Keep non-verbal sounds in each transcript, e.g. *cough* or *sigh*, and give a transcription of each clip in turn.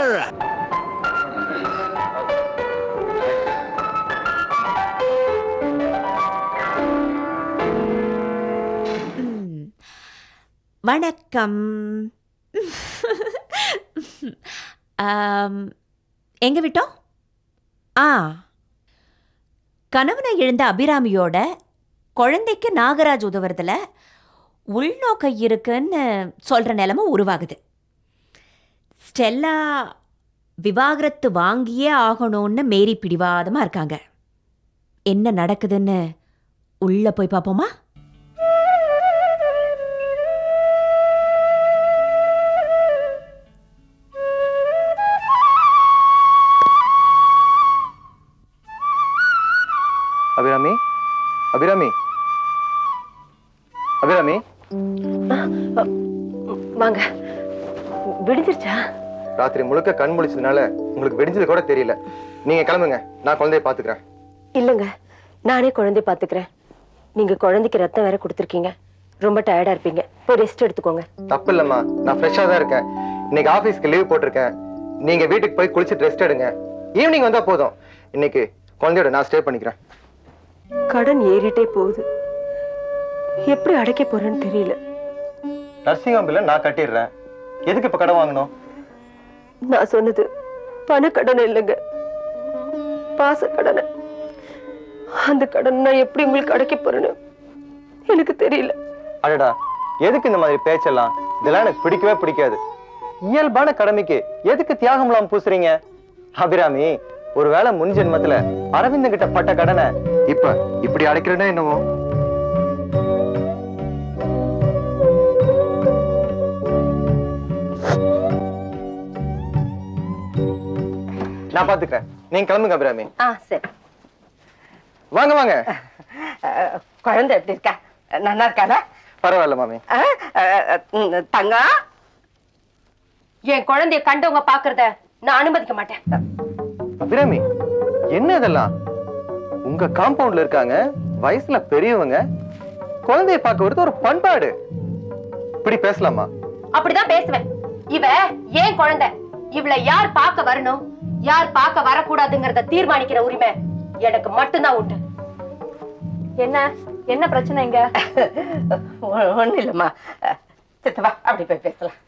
Sir வணக்கம். எங்கே எங்க விட்டோம்? ஆ கணவனை எழுந்த அபிராமியோட குழந்தைக்கு நாகராஜ் உதவுறதுல உள்நோக்கம் இருக்குன்னு சொல்ற நிலைமை உருவாகுது. ஸ்டெல்லா விவாகரத்து வாங்கியே ஆகணும்னு மேரி பிடிவாதமா இருக்காங்க. என்ன நடக்குதுன்னு உள்ள போய் பார்ப்போமா? ராத்திரி முழுக்க கண் முழிச்சதுனால உங்களுக்கு வெடிஞ்சது கூட தெரியல. நீங்க கிளம்புங்க. நான் குழந்தைய பாத்துக்கிறேன் இல்லைங்க. நானே குழந்தை பாத்துக்கிறேன் நீங்க குழந்தைக்கு ரத்தம் வேற கொடுத்துருக்கீங்க. ரொம்ப டயர்டா இருப்பீங்க. போய் ரெஸ்ட் எடுத்துக்கோங்க. தப்பு இல்லம்மா. நான் ஃப்ரெஷ்ஷா தான் இருக்கேன். இன்னைக்கு ஆபீஸ்க்கு லீவ் போட்டிருக்கேன். நீங்க வீட்டுக்கு போய் குளிச்சுட்டு ரெஸ்ட் எடுங்க. ஈவினிங் வந்தா போதும். இன்னைக்கு குழந்தையோட நான் ஸ்டே பண்ணிக்கிறேன். கடன் ஏறிட்டே போகுது. எப்படி அடைக்க போறேன்னு தெரியல. நர்சிங் ஹோம் பில்ல நான் கட்டிடுறேன். எதுக்கு இப்ப கடன் வாங்கணும்? நான் சொன்னது பணக்கடன் இல்லைங்க. பாச கடனை அந்த கடன் நான் எப்படி உங்களுக்கு அடைக்க போறேன்னு எனக்கு தெரியல. அடடா எதுக்கு இந்த மாதிரி பேச்செல்லாம்? இதெல்லாம் எனக்கு பிடிக்கவே பிடிக்காது. இயல்பான கடமைக்கு எதுக்கு தியாகம்லாம் பூசுறீங்க? அபிராமி ஒருவேளை முன் ஜென்மத்துல அரவிந்தன் கிட்ட பட்ட கடனை இப்ப இப்படி அடைக்கிறேன்னா என்னவோ? நான் பாத்துக்கிறேன். நீங்க கிளம்புங்க அபிராமி. ஆ சரி. வாங்க வாங்க. குழந்தை எப்படி இருக்கா? நல்லா இருக்காளா? பரவாயில்ல மாமி. தங்கம் என் குழந்தைய கண்டவங்க பாக்குறத நான் அனுமதிக்க மாட்டேன். அபிராமி என்ன இதெல்லாம்? உங்க காம்பவுண்ட்ல இருக்காங்க வயசுல பெரியவங்க குழந்தைய பார்க்க வருது ஒரு பண்பாடு. இப்படி பேசலாமா? அப்படிதான் பேசுவேன். இவ ஏன் குழந்தை? இவளை யார் பார்க்க வரணும்? யார் பார்க்க வரக்கூடாதுங்கிறத தீர்மானிக்கிற உரிமை எனக்கு மட்டும்தான் உண்டு. என்ன? என்ன பிரச்சனை இங்க? ஒண்ணு இல்லம்மா சித்தவா அப்படி போய் பேசலாம்.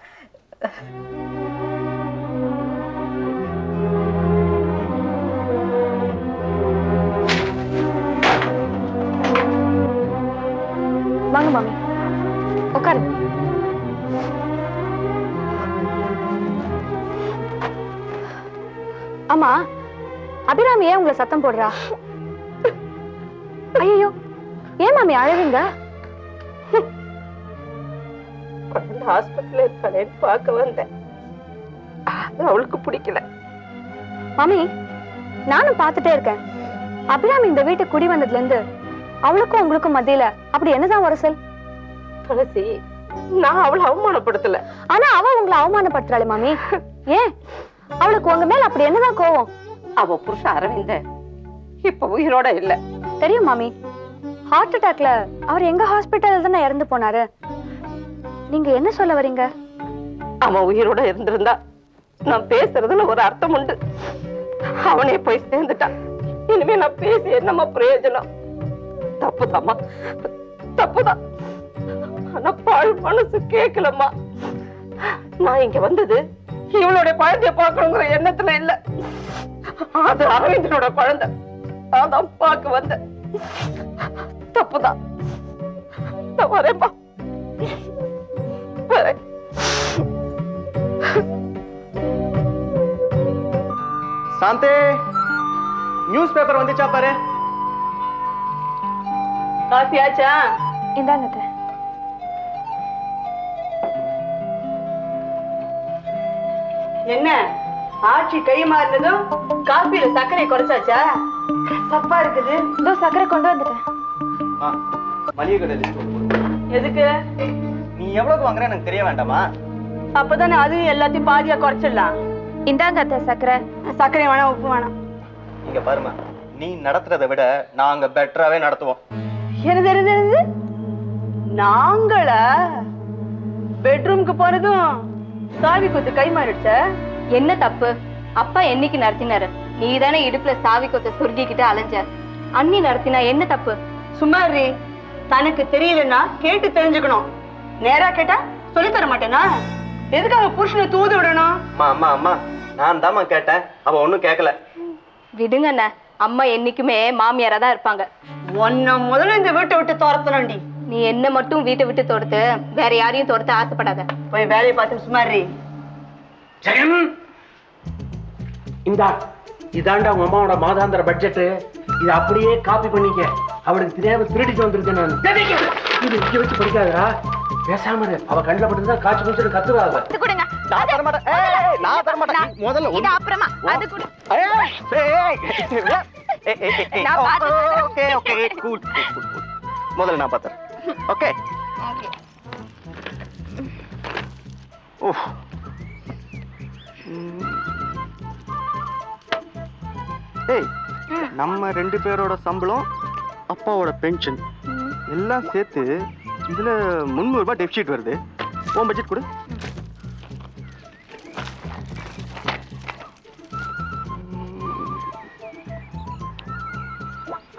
அபிராமி ஏன் உங்களை சத்தம் போடுறா? ஐயோ ஏன் மாமி அழறீங்க? குழந்தை ஹாஸ்பிட்டல் இருக்காளேன்னு பார்க்க வந்தேன். அது அவளுக்கு பிடிக்கல. மாமி நானும் பார்த்துட்டே இருக்கேன். அபிராமி இந்த வீட்டுக்கு குடி வந்ததுல இருந்து அவளுக்கும் உங்களுக்கும் மத்தியில அப்படி என்னதான் உரசல்? துளசி நான் அவளை அவமானப்படுத்தல. ஆனா அவ உங்களை அவமானப்படுத்துறாளே மாமி. ஏன்? அவளுக்கு உங்க மேல அப்படி என்னதான் கோவம்? அவ புருஷன் அரவிந்த இப்ப உயிரோட இல்ல. தெரியும் மாமி. ஹார்ட் அட்டாக்ல அவர் எங்க ஹாஸ்பிட்டல்ல தானே இறந்து போனாரு? நீங்க என்ன சொல்ல வரீங்க? அவன் உயிரோட இருந்திருந்தா நான் பேசுறதுல ஒரு அர்த்தம் உண்டு. அவனே போய் சேர்ந்துட்டான். இனிமே நான் பேசி என்னம்மா பிரயோஜனம்? தப்புதாம்மா. தப்புதான். ஆனா பாழ் மனசு கேட்கலம்மா நான் இங்க வந்தது இவளுடைய குழந்தைய பார்க்கணுங்கிற எண்ணத்துல இல்ல. அது அரவிந்தனோட குழந்தை. அதான் பார்க்க வந்தேன் தப்புதான். நான் வரேன்ப்பா. வரேன். சாந்தே நியூஸ் பேப்பர் வந்துச்சா பாரு? காஃபி ஆச்சா? இந்தாங்க. என்ன? ஆட்சி கை மாறினதும் காஃபில சர்க்கரை குறைச்சாச்சா? சப்பா இருக்குது. இதோ சக்கரை கொண்டு வந்துட்டேன். மளிகை கடை. எதுக்கு? நீ எவ்வளவு வாங்குற எனக்கு தெரிய வேண்டாமா? அப்பதானே அதுவும் எல்லாத்தையும் பாதியா குறைச்சிடலாம். இந்தாங்க அத்தை சக்கரை சர்க்கரை வேணாம் உப்பு வேணாம். இங்க பாருமா நீ நடத்துறதை விட நாங்க பெட்டராவே நடத்துவோம். என்னது? நாங்களா? பெட்ரூம்க்கு போறதும் சாவி கொத்து கை மாறிடுச்ச? என்ன தப்பு? அப்பா என்னைக்கு நடத்தினாரு? நீ தானே இடுப்புல சாவி கொத்த சுருக்கிக்கிட்டு அலைஞ்ச. அண்ணி நடத்தினா என்ன தப்பு? சும்மாரி தனக்கு தெரியலன்னா கேட்டு தெரிஞ்சுக்கணும். நேரா கேட்டா சொல்லி தர மாட்டேனா? எதுக்கு அவன் புருஷனை தூது விடணும்? அம்மா அம்மா அம்மா. நான் தாம்மா கேட்டேன். அவ ஒண்ணும் கேட்கல விடுங்க அண்ணா. அம்மா என்னைக்குமே மாமியாரா தான் இருப்பாங்க. உன்னை முதல்ல இந்த வீட்டை விட்டு துரத்தணும்டி நீ என்ன மட்டும் வீட்டை விட்டு தொடுத்து வேற யாரையும் தொடுத்து ஆசைப்படாத. போய் வேலையை பார்த்து சுமாரி ஜெகன்! இந்தா இதாண்டா உங்க அம்மாவோட மாதாந்திர பட்ஜெட் இத அப்படியே காப்பி பண்ணிக்க. அவளுக்கு தெரியாம திருடிட்டு வந்திருக்கேன் நான். இது இங்க வச்சு படிக்காதடா. பேசாம இரு. அவ கண்ணில் பட்டு காய்ச்சி முடிச்சுட்டு கத்துவாங்க கொடுங்க. நான் தர மாட்டேன். ஏய், நான் தர மாட்டேன். நீ முதல்ல இது அப்புறமா. அது கொடு. ஓ. Okay okay. கூல் முதல்ல நான் பார்த்தேன் ஓகே. ஓஹ் ஏய் நம்ம ரெண்டு பேரோட சம்பளம் அப்பாவோட பென்ஷன் எல்லாம் சேர்த்து இதுல முந்நூறு ரூபாய் டெபிசிட் வருது. உன் பட்ஜெட் கொடு.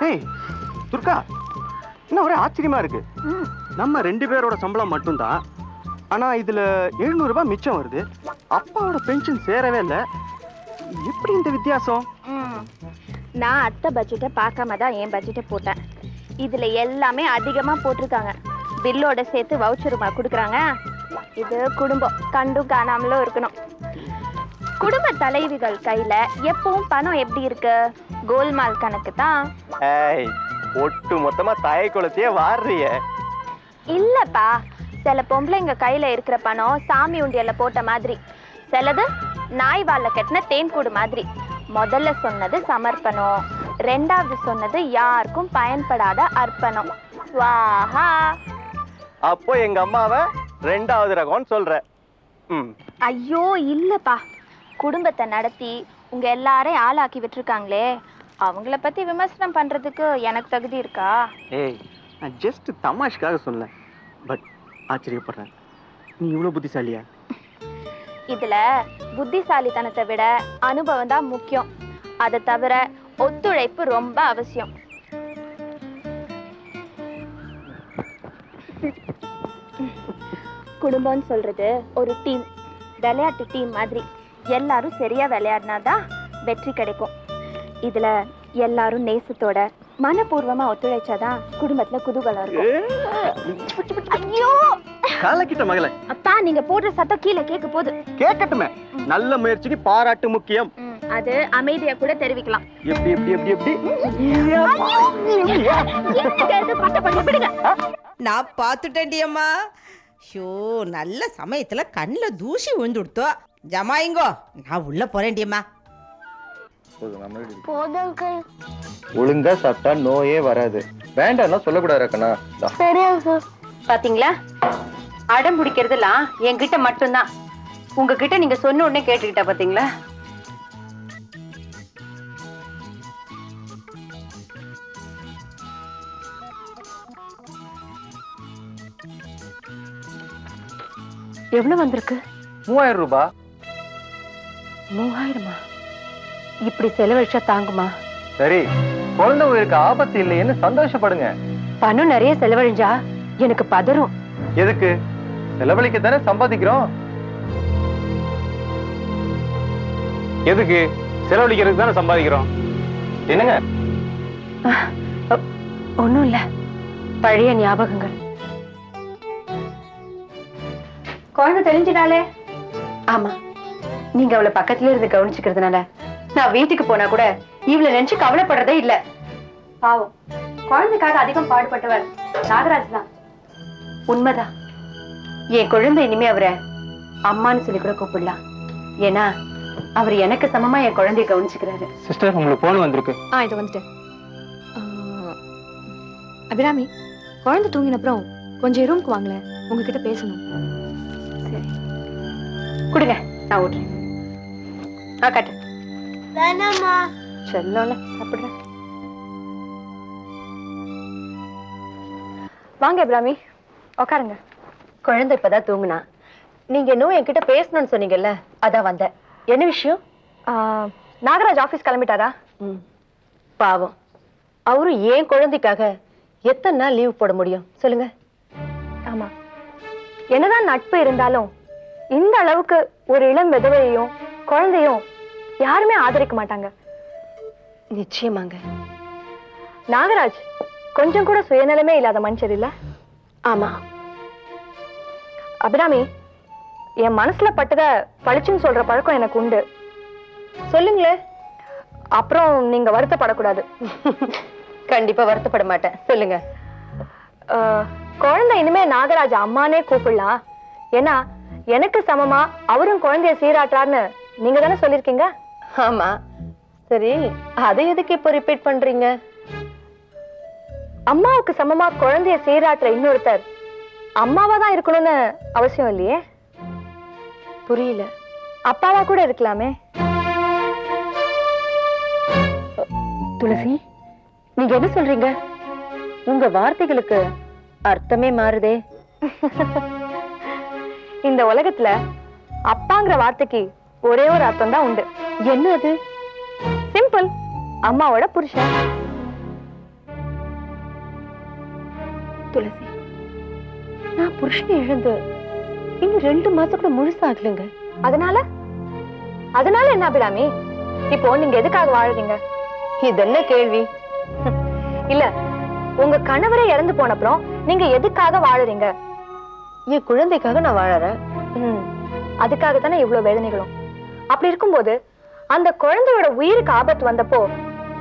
ஏய் துர்கா என்ன ஒரே ஆச்சரியமா இருக்கு? நம்ம ரெண்டு பேரோட சம்பளம் மட்டும்தான் ஆனா இதுல 700 ரூபாய் மிச்சம் வருது. அப்பாவோட பென்ஷன் சேரவே இல்லை. எப்படி இந்த வித்தியாசம்? நான் அத்தை பட்ஜெட்டை பார்க்காம தான் என் பட்ஜெட்டை போட்டேன். இதுல எல்லாமே அதிகமா போட்டிருக்காங்க. பில்லோட சேர்த்து வவுச்சருமா கொடுக்குறாங்க. இது குடும்பம். கண்டும் காணாமலும் இருக்கணும். குடும்ப தலைவிகள் கையில எப்பவும் பணம் எப்படி இருக்கு? கோல்மால் கணக்கு தான் ஒட்டு மொத்தமா தாயை குளத்தையே வாடுறிய இல்லப்பா சில பொம்பளைங்க கையில இருக்கிற பணம் சாமி உண்டியல்ல போட்ட மாதிரி. சிலது நாய் வால்ல கட்டின தேன்கூடு மாதிரி. முதல்ல சொன்னது சமர்ப்பணம். ரெண்டாவது சொன்னது யாருக்கும் பயன்படாத அர்ப்பணம். ஸ்வாஹா. அப்போ எங்க அம்மாவை ரெண்டாவது ரகம்னு சொல்ற. ம். ஐயோ இல்லப்பா. குடும்பத்தை நடத்தி உங்க எல்லாரையும் ஆளாக்கி விட்டுருக்காங்களே. அவங்கள பத்தி விமர்சனம் பண்றதுக்கு எனக்கு தகுதி இருக்கா? ஏய் நான் ஜஸ்ட் தமாஷ்காக சொன்னேன். பட் ஆச்சரியப்படுறேன். நீ இவ்வளோ புத்திசாலியா? இதுல புத்திசாலித்தனத்தை விட அனுபவம் தான் முக்கியம். அதை தவிர ஒத்துழைப்பு ரொம்ப அவசியம். குடும்பம்னு சொல்றது ஒரு டீம் விளையாட்டு டீம் மாதிரி. எல்லாரும் சரியா விளையாடினாதான் வெற்றி கிடைக்கும். இதுல எல்லாரும் நேசத்தோட மனப்பூர்வமா ஒத்துழைச்சாதான் குடும்பத்துல குதூகலம் இருக்கும். ஐயோ! காலக்கிட்ட மகளே. அப்பா நீங்க போடுற சத்தம் கீழே கேட்க போகுது. கேட்கட்டுமே. நல்ல முயற்சிக்கு பாராட்டு முக்கியம். அது அமைதியா கூட தெரிவிக்கலாம். எப்படி எப்படி எப்படி எப்படி? என்னங்க இது? பட்ட பண்ணி விடுங்க. நான் பார்த்துட்டேன்டி அம்மா. ஷோ நல்ல சமயத்துல கண்ணில் தூசி விழுந்து கொடுத்தோ ஜமாயிங்கோ நான் உள்ள போறேன்டி அம்மா. ஒழுங்கா சாப்பிட்டா நோயே வராது. வேண்டாம்னா சொல்லக்கூடாது பாத்தீங்களா? அடம் பிடிக்கிறதுலாம் என்கிட்ட மட்டும்தான். உங்ககிட்ட நீங்க சொன்ன உடனே கேட்டுக்கிட்டா பாத்தீங்களா? எவ்வளவு வந்திருக்கு? மூவாயிரம் ரூபாய் மூவாயிரமா? இப்படி செலவழிச்சா தாங்குமா? சரி குழந்தை உயிருக்கு ஆபத்து இல்லையேன்னு சந்தோஷப்படுங்க. பணம் நிறைய செலவழிஞ்சா எனக்கு பதறும். எதுக்கு? செலவழிக்க தானே சம்பாதிக்கிறோம். எதுக்கு? செலவழிக்கிறதுக்கு தானே சம்பாதிக்கிறோம். என்னங்க? ஒண்ணும் இல்ல. பழைய ஞாபகங்கள். குழந்தை தெரிஞ்சினாலே ஆமா. நீங்க அவளை பக்கத்துல இருந்து கவனிச்சுக்கிறதுனால. நான் வீட்டுக்கு போனா கூட இவளை நினைச்சு கவலைப்படுறதே இல்ல. பாவம். குழந்தைக்காக அதிகம் பாடுபட்டவர் நாகராஜ் தான். உண்மைதான். என் குழந்தை இனிமே அவரை அம்மான்னு சொல்லி கூட கூப்பிடலாம் ஏன்னா அவர் எனக்கு சமமா என் குழந்தைய கவனிச்சுக்கிறாரு. சிஸ்டர் உங்களுக்கு போன் வந்திருக்கு. ஆ இது வந்துட்டேன் ஆ, அபிராமி குழந்தை தூங்கின அப்புறம் கொஞ்சம் ரூம்க்கு வாங்களேன். உங்ககிட்ட பேசணும். சரி. கொடுங்க நான் ஓட்டுறேன் ஆ கட்டு. வேணாமா செல்லோல சாப்பிடுறேன். வாங்க அபிராமி. உட்காருங்க. குழந்தை இப்பதான் தூங்குனா. நீங்க இன்னும் என்கிட்ட பேசணும்னு சொன்னீங்கல்ல அதான் வந்தேன். என்ன விஷயம்? நாகராஜ் ஆஃபீஸ் கிளம்பிட்டாரா? ம். பாவம். அவரும் ஏன் குழந்தைக்காக எத்தனை நாள் லீவ் போட முடியும்? சொல்லுங்க. ஆமா. என்னதான் நட்பு இருந்தாலும் இந்த அளவுக்கு ஒரு இளம் விதவையையும் குழந்தையும் யாருமே ஆதரிக்க மாட்டாங்க. நிச்சயமாங்க. நாகராஜ் கொஞ்சம் கூட சுயநலமே இல்லாத மனுஷர் இல்ல? ஆமா. அபிராமி என் மனசுல பட்டத பளிச்சுன்னு சொல்ற பழக்கம் எனக்கு உண்டு. சொல்லுங்களேன் அப்புறம் நீங்க வருத்தப்படக்கூடாது. கண்டிப்பா வருத்தப்பட மாட்டேன். சொல்லுங்க. குழந்தை இனிமே நாகராஜ் அம்மானே கூப்பிடலாம். ஏன்னா எனக்கு சமமா அவரும் குழந்தைய சீராட்டுறாருன்னு நீங்க தானே சொல்லிருக்கீங்க ஆமா. சரி அதை எதுக்கு இப்போ ரிப்பீட் பண்றீங்க? அம்மாவுக்கு சமமா குழந்தைய சீராட்டுற இன்னொருத்தர் அம்மாவா தான் இருக்கணும்னு அவசியம் இல்லையே? புரியல. அப்பாவா கூட இருக்கலாமே. துளசி நீங்க என்ன சொல்றீங்க? உங்க வார்த்தைகளுக்கு அர்த்தமே மாறுதே. *laughs* இந்த உலகத்துல அப்பாங்கிற வார்த்தைக்கு ஒரே ஒரு அர்த்தம் தான் உண்டு. என்ன அது? சிம்பிள் அம்மாவோட புருஷன். துளசி நான் புருஷனை இழந்து இன்னும் ரெண்டு மாசம் கூட முழுசாகலங்க அதனால? அதனால என்ன அபிராமி? இப்போ நீங்க எதுக்காக வாழுறீங்க? இதென்ன கேள்வி? *laughs* இல்ல உங்க கணவரே இறந்து போனப்புறம் நீங்க எதுக்காக வாழுறீங்க? என் குழந்தைக்காக நான் வாழறேன். அதுக்காக தானே இவ்வளவு வேதனைகளும். அப்படி இருக்கும்போது அந்த குழந்தையோட உயிருக்கு ஆபத்து வந்தப்போ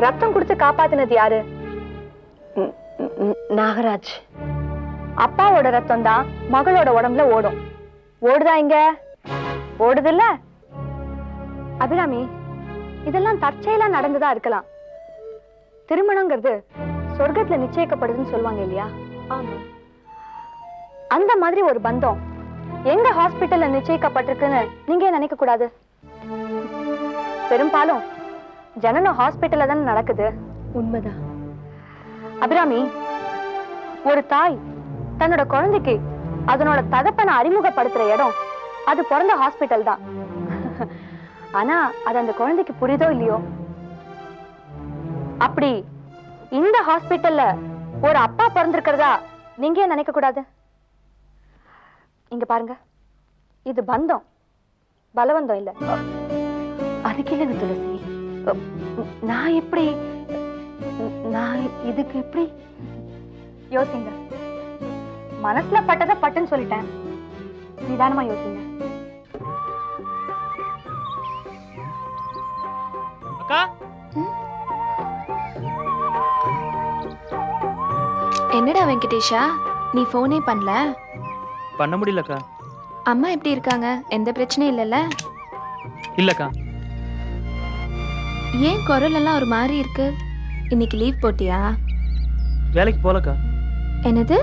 ரத்தம் கொடுத்து காப்பாத்தினது யாரு? நாகராஜ். அப்பாவோட ரத்தம் தான் மகளோட உடம்புல ஓடும். ஓடுதா இங்க? ஓடுதுல்ல? அபிராமி இதெல்லாம் தற்செயலா நடந்ததா இருக்கலாம். திருமணங்கிறது சொர்க்கத்துல நிச்சயிக்கப்படுதுன்னு சொல்லுவாங்க இல்லையா? ஆமா. அந்த மாதிரி ஒரு பந்தம் எங்க ஹாஸ்பிட்டல்ல நிச்சயிக்கப்பட்டிருக்குன்னு நீங்க நினைக்க கூடாது? பெரும்பாலும் ஜனனம் ஹாஸ்பிட்டல்ல தானே நடக்குது. உண்மைதான். அபிராமி ஒரு தாய் தன்னோட குழந்தைக்கு அதனோட தகப்பனை அறிமுகப்படுத்துற இடம் அது பிறந்த ஹாஸ்பிட்டல் தான். ஆனா அது அந்த குழந்தைக்கு புரியுதோ இல்லையோ? அப்படி இந்த ஹாஸ்பிட்டல்ல ஒரு அப்பா பிறந்திருக்கிறதா நீங்க ஏன் நினைக்க கூடாது? இங்க பாருங்க. இது பந்தம். பலவந்தம் இல்ல. அதுக்கு இல்லைங்க துளசி. நான் எப்படி நான் இதுக்கு எப்படி? யோசிங்க. மனசுல பட்டதை பட்டுன்னு சொல்லிட்டேன். நிதானமா யோசிங்க. அக்கா? என்னடா வெங்கடேஷா? நீ ஃபோனே பண்ணல? பண்ண முடியலக்கா. அம்மா எப்படி இருக்காங்க? எந்த பிரச்சனையும் இல்லைல்ல? இல்லக்கா. ஏன் குரல் எல்லாம் ஒரு மாதிரி இருக்கு? இன்னைக்கு லீவ் போட்டியா? வேலைக்கு போகலக்கா என்னது?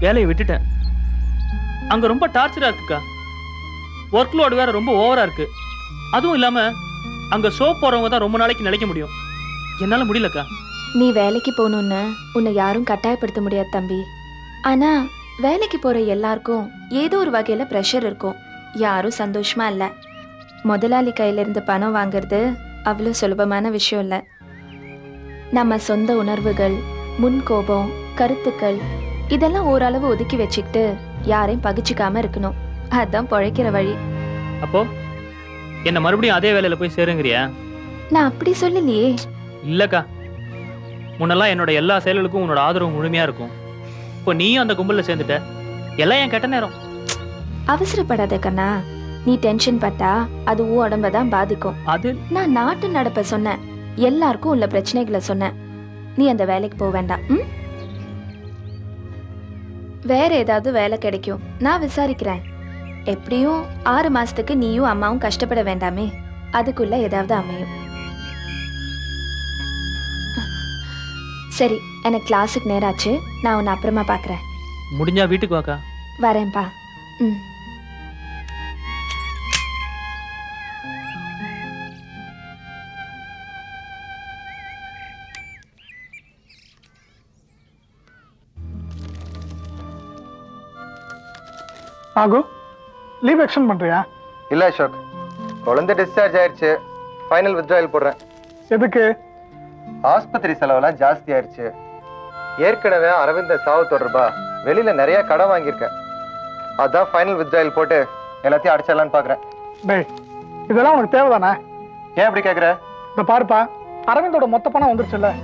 வேலையை விட்டுட்டேன். அங்க ரொம்ப டார்ச்சரா இருக்குக்கா. ஒர்க் லோடு வேற ரொம்ப ஓவரா இருக்கு. அதுவும் இல்லாம அங்க ஷோ போறவங்க தான் ரொம்ப நாளைக்கு நிலைக்க முடியும். என்னால முடியலக்கா. நீ வேலைக்கு போகணுன்னு உன்னை யாரும் கட்டாயப்படுத்த முடியாது தம்பி. ஆனா வேலைக்கு போற எல்லாருக்கும் ஏதோ ஒரு வகையில ப்ரெஷர் இருக்கும். யாரும் சந்தோஷமா இல்ல. முதலாளி கையில இருந்து பணம் வாங்குறது அவ்வளோ சுலபமான விஷயம் இல்லை. நம்ம சொந்த உணர்வுகள் முன் கோபம் கருத்துக்கள் இதெல்லாம் ஓரளவு ஒதுக்கி வச்சுக்கிட்டு யாரையும் பகிச்சுக்காம இருக்கணும். அதான் பொழைக்கிற வழி. அப்போ என்ன மறுபடியும் அதே வேலையில போய் சேருங்கிறியா? நான் அப்படி சொல்லலையே. இல்லக்கா. முன்னெல்லாம் என்னோட எல்லா செயல்களுக்கும் உன்னோட ஆதரவு முழுமையா இருக்கும். இப்போ நீயும் அந்த கும்பல்ல சேர்ந்துட்ட. எல்லாம் என் கெட்ட நேரம். அவசரப்படாத கண்ணா. நீ டென்ஷன் பட்டா அது உன் உடம்ப தான் பாதிக்கும். அது? நான் நாட்டு நடப்ப சொன்னேன். எல்லாருக்கும் உள்ள பிரச்சனைகளை சொன்னேன். நீ அந்த வேலைக்கு போக வேண்டாம். ம்? வேற ஏதாவது வேலை கிடைக்கும். நான் விசாரிக்கிறேன். எப்படியும் ஆறு மாசத்துக்கு நீயும் அம்மாவும் கஷ்டப்பட வேண்டாமே. அதுக்குள்ள ஏதாவது அமையும். சரி எனக்கு கிளாஸுக்கு நேராச்சு. நான் உன்னை அப்புறமா பார்க்குறேன் முடிஞ்சா வீட்டுக்கு வாக்கா. வரேன்ப்பா. ம். ஆகு லீவ் எக்ஸ்டெண்ட் பண்றியா? இல்ல அசோக். குழந்தை டிஸ்சார்ஜ் ஆயிடுச்சு ஃபைனல் வித்ட்ராயல் போடுறேன். எதுக்கு? ஆஸ்பத்திரி செலவெல்லாம் ஜாஸ்தி ஆயிடுச்சு ஏற்கனவே அரவிந்த சாவு தொடர்பா வெளியில நிறைய கடன் வாங்கியிருக்கேன். அதான் ஃபைனல் வித்ட்ராயல் போட்டு எல்லாத்தையும் அடைச்சிடலான்னு பாக்குறேன். டேய் இதெல்லாம் உனக்கு தேவைதானே? ஏன் அப்படி கேக்குற? இந்த பாருப்பா அரவிந்தோட மொத்த பணம் வந்துருச்சுல்ல.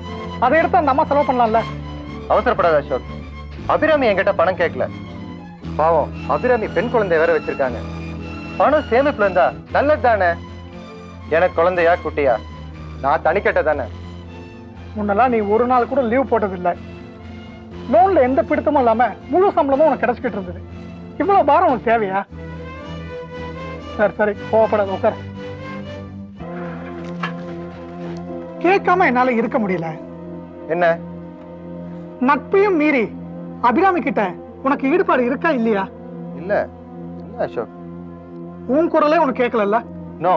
அதை எடுத்து அந்த அம்மா செலவு பண்ணலாம்ல. அவசரப்படாத அசோக். அபிராமி என்கிட்ட பணம் கேட்கல. பாவம் அபிராமி பெண் குழந்தை வேற வச்சிருக்காங்க. பணம் சேமிப்புல இருந்தா நல்லது தானே எனக்கு குழந்தையா குட்டியா? நான் தனிக்கட்ட தானே முன்னெல்லாம் நீ ஒரு நாள் கூட லீவ் போட்டதில்லை. லோன்ல எந்த பிடித்தமும் இல்லாம முழு சம்பளமும் உனக்கு கிடைச்சிக்கிட்டு இருந்தது. இவ்வளவு பாரம் உனக்கு தேவையா? சரி சரி கோவப்படாத உட்கார். கேட்காம என்னால இருக்க முடியல. என்ன? நட்பையும் மீறி அபிராமி கிட்ட உனக்கு ஈடுபாடு இருக்கா இல்லையா? இல்ல. இல்ல அசோக். உன் குரலே உனக்கு கேட்கல நோ.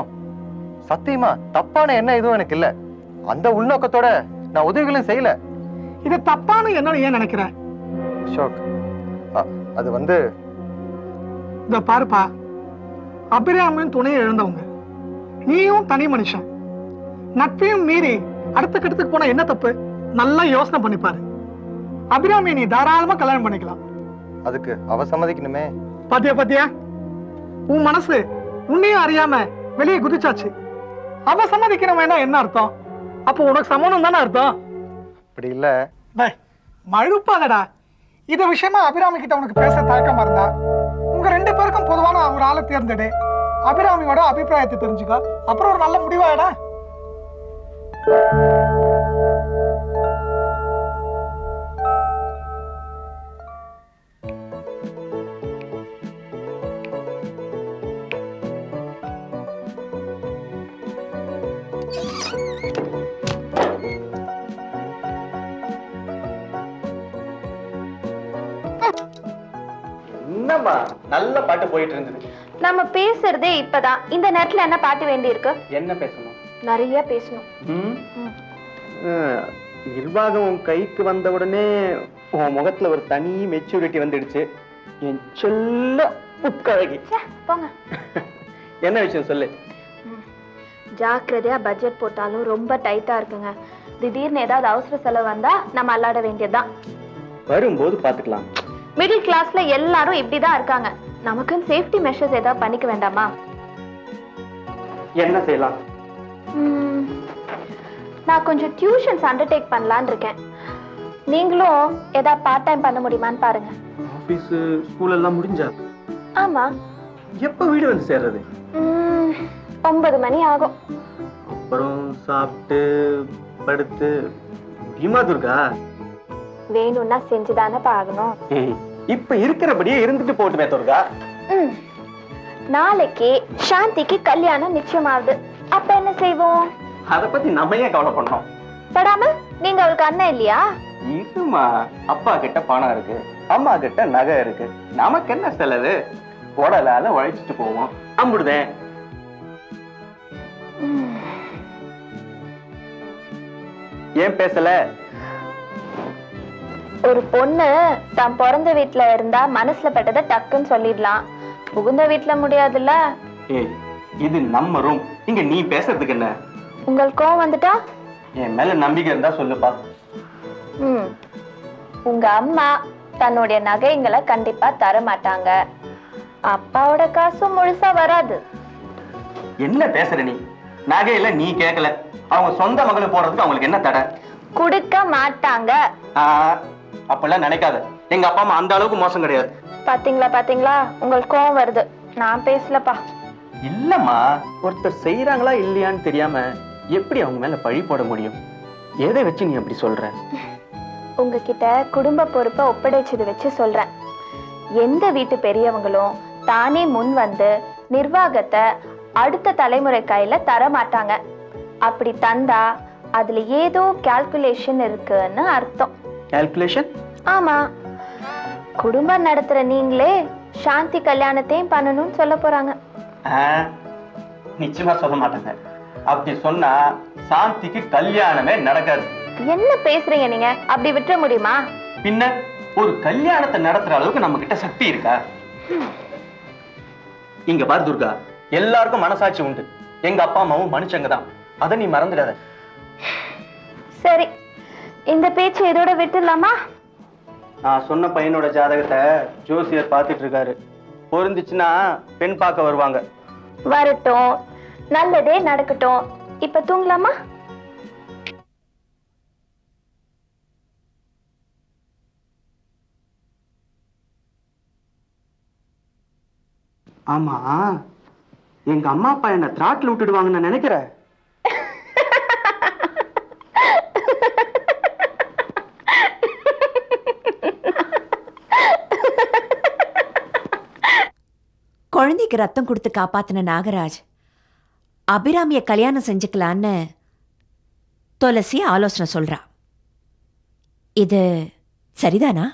சத்தியமா தப்பான என்ன எதுவும் எனக்கு இல்ல. அந்த உள்நோக்கத்தோட நான் உதவிகளும் செய்யல. இது தப்பான என்ன ஏன் நினைக்கிற? அசோக் அது வந்து இந்த பாருப்பா. அபிராமியும் துணையை இழந்தவங்க நீயும் தனி மனுஷன். நட்பையும் மீறி அடுத்த கட்டத்துக்கு போனா என்ன தப்பு? நல்லா யோசனை பண்ணி பாரு அபிராமி நீ தாராளமா கல்யாணம் பண்ணிக்கலாம். அதுக்கு அவ சம்மதிக்கணுமே. பாத்தியா பாத்தியா? உன் மனசு உன்னையும் அறியாம வெளியே குதிச்சாச்சு. அவ சம்மதிக்கிறவன் என்ன அர்த்தம்? அப்போ உனக்கு சம்மதம் தானே அர்த்தம்? அப்படி இல்ல. மழுப்பாதடா. இது விஷயமா அபிராமி கிட்ட உனக்கு பேச தயக்கமா இருந்தா? உங்க ரெண்டு பேருக்கும் பொதுவான ஒரு ஆளை தேர்ந்தெடு. அபிராமியோட அபிப்பிராயத்தை தெரிஞ்சுக்க. அப்புறம் ஒரு நல்ல முடிவாயிடா என்னம்மா நல்ல பாட்டு போயிட்டு இருந்தது நம்ம பேசுறதே இப்பதான். இந்த நேரத்துல என்ன பாட்டு வேண்டி இருக்கு என்ன பேசணும்? நிறைய பேசணும். நிர்வாகம் உன் கைக்கு வந்த உடனே உன் முகத்துல ஒரு தனி மெச்சூரிட்டி வந்துடுச்சு. என் சொல்ல ச்சே, போங்க. *laughs* என்ன விஷயம் சொல்லு? ஜாக்கிரதையா பட்ஜெட் போட்டாலும் ரொம்ப டைட்டா இருக்குங்க. திடீர்னு ஏதாவது அவசர செலவு வந்தா நம்ம அல்லாட வேண்டியதுதான். வரும்போது பாத்துக்கலாம். மிடில் கிளாஸ்ல எல்லாரும் இப்படிதான் இருக்காங்க. நமக்குன்னு சேஃப்டி மெஷர்ஸ் ஏதாவது பண்ணிக்க வேண்டாமா? என்ன செய்யலாம்? நான் கொஞ்சம் டியூஷன்ஸ் அண்டர்டேக் பண்ணலான்னு இருக்கேன். நீங்களும் ஏதாவது பார்ட் டைம் பண்ண முடியுமான்னு பாருங்க. ஆபீஸ் ஸ்கூல் எல்லாம் முடிஞ்சா? ஆமா. எப்ப வீடு வந்து சேர்றது? ஒன்பது மணி ஆகும். அப்புறம் சாப்பிட்டு படுத்து. பீமா துர்கா? வேணும்னா செஞ்சுதானே பாக்கணும் இப்ப இருக்கிறபடியே இருந்துட்டு போட்டுமே துர்கா. நாளைக்கு சாந்திக்கு கல்யாணம் நிச்சயமாகுது. அப்ப என்ன செய்வோம்? அத பத்தி நம்ம ஏன் கவலை பண்ணோம்? படாம நீங்க அவளுக்கு அண்ணன் இல்லையா? இதுமா அப்பா கிட்ட பணம் இருக்கு. அம்மா கிட்ட நகை இருக்கு. நமக்கு என்ன செலவு? உடலால உழைச்சிட்டு போவோம். அம்புடுதேன் ஏன் பேசல? ஒரு பொண்ணு தான் பிறந்த வீட்ல இருந்தா மனசுல பட்டதை டக்குன்னு சொல்லிடலாம். புகுந்த வீட்ல முடியாதுல்ல? ஏய் இது நம்ம ரூம் இங்க நீ பேசுறதுக்கு என்ன? உங்களுக்கு கோவம் வந்துட்டா? என் மேல நம்பிக்கை இருந்தா சொல்லுப்பா. ம். உங்க அம்மா தன்னுடைய நகைங்களை கண்டிப்பா தர மாட்டாங்க. அப்பாவோட காசும் முழுசா வராது. என்ன பேசுற நீ? நகையில நீ கேட்கல அவங்க சொந்த மகளை போறதுக்கு அவங்களுக்கு என்ன தடை? கொடுக்க மாட்டாங்க. அப்பெல்லாம் நினைக்காத. எங்க அப்பா அம்மா அந்த அளவுக்கு மோசம் கிடையாது. பாத்தீங்களா பாத்தீங்களா? உங்களுக்கு கோவம் வருது. நான் பேசலப்பா. இல்லம்மா ஒருத்தர் செய்யறாங்களா இல்லையான்னு தெரியாம எப்படி அவங்க மேல பழி போட முடியும்? எதை வச்சு நீ அப்படி சொல்ற? *laughs* உங்ககிட்ட குடும்ப பொறுப்பை ஒப்படைச்சது வச்சு சொல்றேன். எந்த வீட்டு பெரியவங்களும் தானே முன் வந்து நிர்வாகத்தை அடுத்த தலைமுறை கையில தர மாட்டாங்க. அப்படி தந்தா அதுல ஏதோ கால்குலேஷன் இருக்குன்னு அர்த்தம். கால்குலேஷன் ஆமா. குடும்பம் நடத்துற நீங்களே சாந்தி கல்யாணத்தையும் பண்ணணும்னு சொல்ல போறாங்க. நிச்சயமா சொல்ல மாட்டாங்க அப்படி சொன்னா சாந்திக்கு கல்யாணமே நடக்காது. என்ன பேசுறீங்க நீங்க? அப்படி விட்டுற முடியுமா? பின்ன ஒரு கல்யாணத்தை நடத்துற அளவுக்கு நம்ம கிட்ட சக்தி இருக்கா? இங்க பாரு துர்கா எல்லாருக்கும் மனசாட்சி உண்டு. எங்க அப்பா அம்மாவும் மனுஷங்க தான். அதை நீ மறந்துடாத. சரி. இந்த பேச்சு இதோட விட்டுடலாமா? நான் சொன்ன பையனோட ஜாதகத்தை ஜோசியர் பார்த்துட்டு இருக்காரு பொருந்துச்சுன்னா பெண் பார்க்க வருவாங்க. வரட்டும். நல்லதே நடக்கட்டும். இப்ப தூங்கலாமா? ஆமா. எங்க அம்மா அப்பா என்ன திராட்டில் விட்டுடுவாங்கன்னு நான் நினைக்கிறேன். குழந்தைக்கு ரத்தம் கொடுத்து காப்பாத்தின நாகராஜ் அபிராமிய கல்யாணம் செஞ்சுக்கலான்னு துளசி ஆலோசனை சொல்றா. இது சரிதானா?